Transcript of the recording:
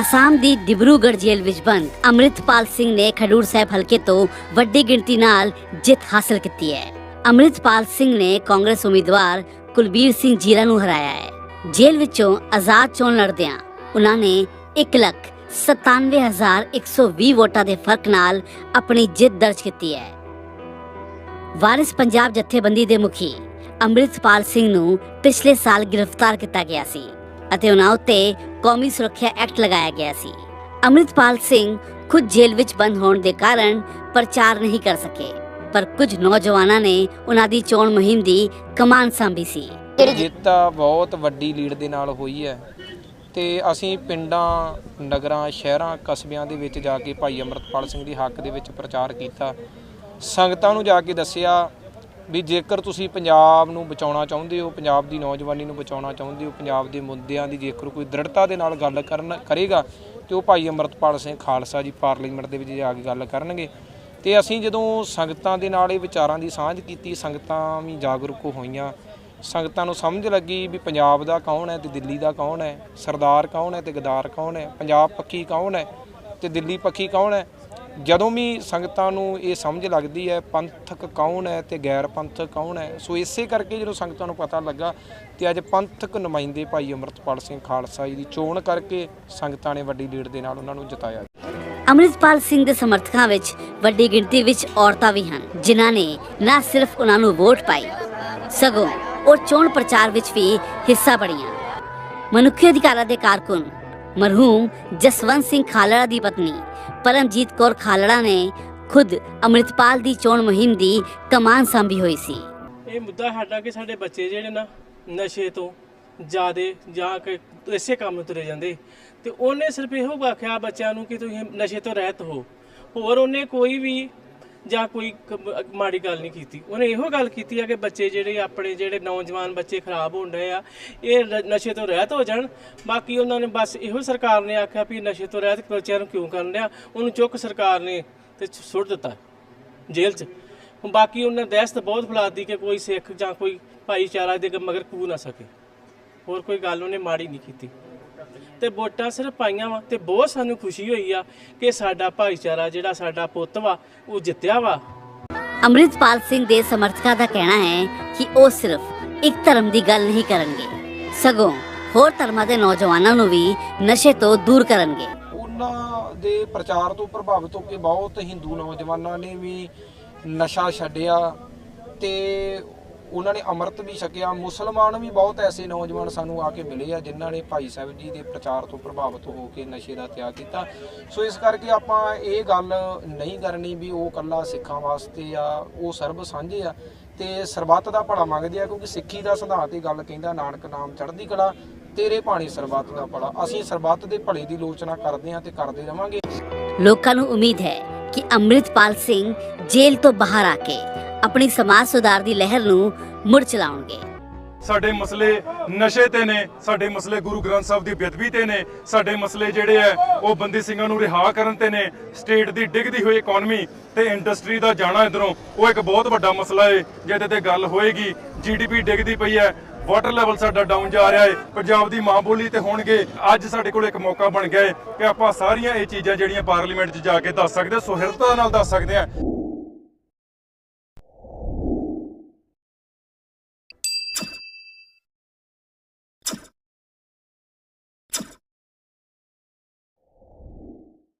ਅਸਾਮ ਦੀ ਡਿਬਰੂਗੜ੍ਹ ਜੇਲ੍ਹ ਵਿੱਚ ਬੰਦ। ਅੰਮ੍ਰਿਤਪਾਲ ਸਿੰਘ ਨੇ ਖਡੂਰ ਸਾਹਿਬ ਹਲਕੇ ਤੋਂ ਵੱਡੀ ਗਿਣਤੀ ਨਾਲ ਜਿੱਤ ਹਾਸਲ ਕੀਤੀ ਹੈ। ਅੰਮ੍ਰਿਤਪਾਲ ਸਿੰਘ ਨੇ ਕਾਂਗਰਸ ਉਮੀਦਵਾਰ ਕੁਲਬੀਰ ਸਿੰਘ ਜੀਰਾ ਨੂੰ ਹਰਾਇਆ ਹੈ। ਜੇਲ੍ਹ ਵਿੱਚੋਂ ਆਜ਼ਾਦ ਚੋਣ ਲੜਦਿਆਂ ਉਹਨਾਂ ਨੇ 1 ਲੱਖ 97120 ਵੋਟਾਂ ਦੇ ਫ਼ਰਕ ਨਾਲ ਆਪਣੀ ਜਿੱਤ ਦਰਜ ਕੀਤੀ ਹੈ। ਵਾਰਿਸ ਪੰਜਾਬ ਜਥੇਬੰਦੀ ਦੇ ਮੁਖੀ ਅੰਮ੍ਰਿਤਪਾਲ ਸਿੰਘ ਨੂੰ ਪਿਛਲੇ ਸਾਲ ਗ੍ਰਿਫਤਾਰ ਕੀਤਾ ਗਿਆ ਸੀ। ਅਤੇ ਉਹਨਾਂ ਉੱਤੇ ਕੌਮੀ ਸੁਰੱਖਿਆ ਐਕਟ ਲਗਾਇਆ ਗਿਆ ਸੀ। ਅੰਮ੍ਰਿਤਪਾਲ ਸਿੰਘ ਖੁਦ ਜੇਲ੍ਹ ਵਿੱਚ ਬੰਦ ਹੋਣ ਦੇ ਕਾਰਨ ਪ੍ਰਚਾਰ ਨਹੀਂ ਕਰ ਸਕੇ ਪਰ ਕੁਝ ਨੌਜਵਾਨਾਂ ਨੇ ਉਹਨਾਂ ਦੀ ਚੋਣ ਮੁਹਿੰਮ ਦੀ ਕਮਾਨ ਸੰਭੀ ਸੀ। ਜਿੱਤ ਬਹੁਤ ਵੱਡੀ ਲੀਡ ਦੇ ਨਾਲ ਹੋਈ ਹੈ ਤੇ ਅਸੀਂ ਪਿੰਡਾਂ ਨਗਰਾਂ ਸ਼ਹਿਰਾਂ ਕਸਬਿਆਂ ਦੇ ਵਿੱਚ ਜਾ ਕੇ ਭਾਈ ਅਮਰਤਪਾਲ ਸਿੰਘ ਦੀ ਹੱਕ ਦੇ ਵਿੱਚ ਪ੍ਰਚਾਰ ਕੀਤਾ। ਸੰਗਤਾਂ ਨੂੰ ਜਾ ਕੇ ਦੱਸਿਆ ਵੀ ਜੇਕਰ ਤੁਸੀਂ ਪੰਜਾਬ ਨੂੰ ਬਚਾਉਣਾ ਚਾਹੁੰਦੇ ਹੋ, ਪੰਜਾਬ ਦੀ ਨੌਜਵਾਨੀ ਨੂੰ ਬਚਾਉਣਾ ਚਾਹੁੰਦੇ ਹੋ, ਪੰਜਾਬ ਦੇ ਮੁੱਦਿਆਂ ਦੀ ਜੇਕਰ ਕੋਈ ਦ੍ਰਿੜਤਾ ਦੇ ਨਾਲ ਗੱਲ ਕਰਨ, ਕਰੇਗਾ, ਤੇ ਉਹ ਭਾਈ ਅਮਰਤਪਾਲ ਸਿੰਘ ਖਾਲਸਾ ਜੀ ਪਾਰਲੀਮੈਂਟ ਦੇ ਵਿੱਚ ਜਾ ਕੇ ਗੱਲ ਕਰਨਗੇ। ਤੇ ਅਸੀਂ ਜਦੋਂ ਸੰਗਤਾਂ ਦੇ ਨਾਲ ਇਹ ਵਿਚਾਰਾਂ ਦੀ ਸਾਂਝ ਕੀਤੀ, ਸੰਗਤਾਂ ਵੀ ਜਾਗਰੂਕ ਹੋਈਆਂ। ਸੰਗਤਾਂ ਨੂੰ ਸਮਝ ਲੱਗੀ ਵੀ ਪੰਜਾਬ ਦਾ ਕੌਣ ਹੈ ਤੇ ਦਿੱਲੀ ਦਾ ਕੌਣ ਹੈ? ਸਰਦਾਰ ਕੌਣ ਹੈ ਤੇ ਗਦਾਰ ਕੌਣ ਹੈ? ਪੰਜਾਬ ਪੱਖੀ ਕੌਣ ਹੈ ਤੇ ਦਿੱਲੀ ਪੱਖੀ ਕੌਣ ਹੈ? ਜਦੋਂ ਵੀ ਸੰਗਤਾਂ ਨੂੰ ਇਹ ਸਮਝ ਲੱਗਦੀ ਹੈ, ਪੰਥਕ ਕੌਣ ਹੈ ਤੇ ਗੈਰ ਪੰਥਕ ਕੌਣ ਹੈ, ਸੋ ਇਸੇ ਕਰਕੇ ਜਦੋਂ ਸੰਗਤਾਂ ਨੂੰ ਪਤਾ ਲੱਗਾ ਤੇ ਅੱਜ ਪੰਥਕ ਨੁਮਾਇੰਦੇ ਭਾਈ ਅਮਰਤਪਾਲ ਸਿੰਘ ਖਾਲਸਾ ਜੀ ਦੀ ਚੋਣ ਕਰਕੇ ਸੰਗਤਾਂ ਨੇ ਵੱਡੀ ਲੀਡ ਦੇ ਨਾਲ ਉਹਨਾਂ ਨੂੰ ਜਿਤਾਇਆ। ਅੰਮ੍ਰਿਤਪਾਲ ਸਿੰਘ ਦੇ ਸਮਰਥਕਾਂ ਵਿੱਚ ਵੱਡੀ ਗਿਣਤੀ ਵਿੱਚ ਔਰਤਾਂ ਵੀ ਹਨ, ਜਿਨ੍ਹਾਂ ਨੇ ਨਾ ਸਿਰਫ ਉਹਨਾਂ ਨੂੰ ਵੋਟ ਪਾਈ, ਸਗੋਂ ਉਹ ਚੋਣ ਪ੍ਰਚਾਰ ਵਿੱਚ ਵੀ ਹਿੱਸਾ ਬਣੀਆਂ। ਮਨੁੱਖੀ ਅਧਿਕਾਰਾਂ ਦੇ ਕਾਰਕੁਨ ਮਰਹੂਮ ਜਸਵੰਤ ਸਿੰਘ ਖਾਲੜਾ ਦੀ ਪਤਨੀ। ਪਰਮਜੀਤ ਕੌਰ ਖਾਲੜਾ ਨੇ ਖੁਦ ਅੰਮ੍ਰਿਤਪਾਲ ਦੀ ਚੋਣ ਮੁਹਿੰਮ ਦੀ ਕਮਾਨ ਸੰਭੀ ਹੋਈ ਸੀ। ਇਹ ਮੁੱਦਾ ਸਾਡਾ ਕਿ ਸਾਡੇ ਬੱਚੇ ਜਿਹੜੇ ਨਾ ਨਸ਼ੇ ਤੋਂ ਜਿਆਦੇ ਜਾਂ ਕਿ ਇਸੇ ਕੰਮ ਨੂੰ ਤੁਰੇ ਜਾਂਦੇ। ਤੇ ਉਹਨੇ ਸਿਰਫ ਇਹੋ ਆਖਿਆ ਬੱਚਿਆਂ ਨੂੰ ਕਿ ਤੁਸੀਂ ਨਸ਼ੇ ਤੋਂ ਰਹਿਤ ਹੋ। ਹੋਰ ਉਹਨੇ ਕੋਈ ਵੀ ਜਾਂ ਕੋਈ ਕ- ਮਾੜੀ ਗੱਲ ਨਹੀਂ ਕੀਤੀ। ਉਹਨੇ ਇਹੋ ਗੱਲ ਕੀਤੀ ਆ ਕਿ ਬੱਚੇ ਜਿਹੜੇ ਆਪਣੇ ਜਿਹੜੇ ਨੌਜਵਾਨ ਬੱਚੇ ਖਰਾਬ ਹੋਣ ਰਹੇ ਆ, ਇਹ ਨਸ਼ੇ ਤੋਂ ਰਹਿਤ ਹੋ ਜਾਣ। ਬਾਕੀ ਉਹਨਾਂ ਨੇ ਬਸ ਇਹੋ ਸਰਕਾਰ ਨੇ ਆਖਿਆ ਵੀ ਨਸ਼ੇ ਤੋਂ ਰਹਿਤ ਬੱਚਿਆਂ ਨੂੰ ਕਿਉਂ ਕਰਨ ਰਿਹਾ ਉਹਨੂੰ ਚੁੱਕ ਸਰਕਾਰ ਨੇ ਤੇ ਸੁੱਟ ਦਿੱਤਾ ਜੇਲ੍ਹ 'ਚ। ਬਾਕੀ ਉਹਨੇ ਦਹਿਸ਼ਤ ਬਹੁਤ ਫੈਲਾਤੀ ਕਿ ਕੋਈ ਸਿੱਖ ਜਾਂ ਕੋਈ ਭਾਈਚਾਰਾ ਦੇ ਮਗਰ ਕੂ ਨਾ ਸਕੇ। ਹੋਰ ਕੋਈ ਗੱਲ ਉਹਨੇ ਮਾੜੀ ਨਹੀਂ ਕੀਤੀ। ਤੇ ਵੋਟਾਂ ਸਿਰਫ ਪਾਈਆਂ ਵਾ ਤੇ ਬਹੁਤ ਸਾਨੂੰ ਖੁਸ਼ੀ ਹੋਈ ਆ ਕਿ ਸਾਡਾ ਭਾਈਚਾਰਾ ਜਿਹੜਾ ਸਾਡਾ ਪੁੱਤ ਵਾ ਉਹ ਜਿੱਤਿਆ ਵਾ। ਅੰਮ੍ਰਿਤਪਾਲ ਸਿੰਘ ਦੇ ਸਮਰਥਕਾਂ ਦਾ ਕਹਿਣਾ ਹੈ ਕਿ ਉਹ ਸਿਰਫ ਇੱਕ ਧਰਮ ਦੀ ਗੱਲ ਨਹੀਂ ਕਰਨਗੇ। ਸਗੋਂ ਹੋਰ ਧਰਮਾਂ ਦੇ ਨੌਜਵਾਨਾਂ ਨੂੰ ਵੀ ਨਸ਼ੇ ਤੋਂ ਦੂਰ ਕਰਨਗੇ। ਉਹਨਾਂ ਦੇ ਪ੍ਰਚਾਰ ਤੋਂ ਪ੍ਰਭਾਵਿਤ ਹੋ ਕੇ ਬਹੁਤ ਹਿੰਦੂ ਨੌਜਵਾਨਾਂ ਨੇ ਵੀ ਨਸ਼ਾ ਛੱਡਿਆ ਤੇ ਉਹਨਾਂ ਨੇ ਅੰਮ੍ਰਿਤ ਵੀ ਛਕਿਆ, ਮੁਸਲਮਾਨ ਵੀ ਬਹੁਤ ਐਸੇ ਨੌਜਵਾਨ ਸਾਨੂੰ ਆ ਕੇ ਮਿਲੇ ਆ, ਜਿਨ੍ਹਾਂ ਨੇ ਭਾਈ ਸਾਹਿਬ ਜੀ ਦੇ ਪ੍ਰਚਾਰ ਤੋਂ ਪ੍ਰਭਾਵਿਤ ਹੋ ਕੇ ਨਸ਼ੇ ਦਾ ਤਿਆਗ ਕੀਤਾ। ਸੋ ਇਸ ਕਰਕੇ ਆਪਾਂ ਇਹ ਗੱਲ ਨਹੀਂ ਕਰਨੀ ਵੀ ਉਹ ਕੱਲਾ ਸਿੱਖਾਂ ਵਾਸਤੇ ਆ, ਉਹ ਸਰਬ ਸਾਂਝੇ ਆ। ਤੇ ਸਰਬੱਤ ਦਾ ਭਲਾ ਮੰਗਦੇ ਆ, ਕਿਉਂਕਿ ਸਿੱਖੀ ਦਾ ਸਿਧਾਂਤ ਹੀ ਗੱਲ ਕਹਿੰਦਾ, ਨਾਨਕ ਨਾਮ ਚੜ੍ਹਦੀ ਕਲਾ, ਤੇਰੇ ਪਾਣੀ ਸਰਬੱਤ ਦਾ ਭਲਾ। ਅਸੀਂ ਸਰਬੱਤ ਦੇ ਭਲੇ ਦੀ ਲੋਚਨਾ ਕਰਦੇ ਹਾਂ ਤੇ ਕਰਦੇ ਰਵਾਂਗੇ। ਲੋਕਾਂ ਨੂੰ ਉਮੀਦ ਹੈ ਕਿ ਅੰਮ੍ਰਿਤਪਾਲ ਸਿੰਘ ਜੇਲ੍ਹ ਤੋਂ ਬਾਹਰ ਆ ਕੇ ਆਪਣੀ ਸਮਾਜ ਸੁਧਾਰ ਦੀ ਲਹਿਰ ਨੂੰ ਮੁੜ ਚਲਾਉਣਗੇ। ਸਾਡੇ ਮਸਲੇ ਨਸ਼ੇ ਤੇ ਨੇ, ਸਾਡੇ ਮਸਲੇ ਗੁਰੂ ਗ੍ਰੰਥ ਸਾਹਿਬ ਦੀ ਬੇਅਦਬੀ ਤੇ ਨੇ, ਸਾਡੇ ਮਸਲੇ ਜਿਹੜੇ ਆ ਉਹ ਬੰਦੀ ਸਿੰਘਾਂ ਨੂੰ ਰਿਹਾ ਕਰਨ ਤੇ ਨੇ, ਸਟੇਟ ਦੀ ਡਿੱਗਦੀ ਹੋਈ ਇਕਨੋਮੀ ਤੇ ਇੰਡਸਟਰੀ ਦਾ ਜਾਣਾ ਇਧਰੋਂ, ਉਹ ਇੱਕ ਬਹੁਤ ਵੱਡਾ ਮਸਲਾ ਏ, ਜਿਹਦੇ ਤੇ ਗੱਲ ਹੋਏਗੀ। ਜੀਡੀਪੀ ਡਿੱਗਦੀ ਪਈ ਹੈ ਵਾਟਰ ਲੈਵਲ ਸਾਡਾ ਡਾਊਨ ਜਾ ਰਿਹਾ ਏ, ਪੰਜਾਬ ਦੀ ਮਾਂ ਬੋਲੀ ਤੇ ਹੋਣਗੇ। ਅੱਜ ਸਾਡੇ ਕੋਲ ਇੱਕ ਮੌਕਾ ਬਣ ਗਿਆ ਏ, ਕਿ ਆਪਾਂ ਸਾਰੀਆਂ ਇਹ ਚੀਜ਼ਾਂ ਜਿਹੜੀਆਂ ਪਾਰਲੀਮੈਂਟ 'ਚ ਜਾ ਕੇ ਦੱਸ ਸਕਦੇ ਸੁਹਿਰਦਤਾ ਨਾਲ ਦੱਸ ਸਕਦੇ ਆ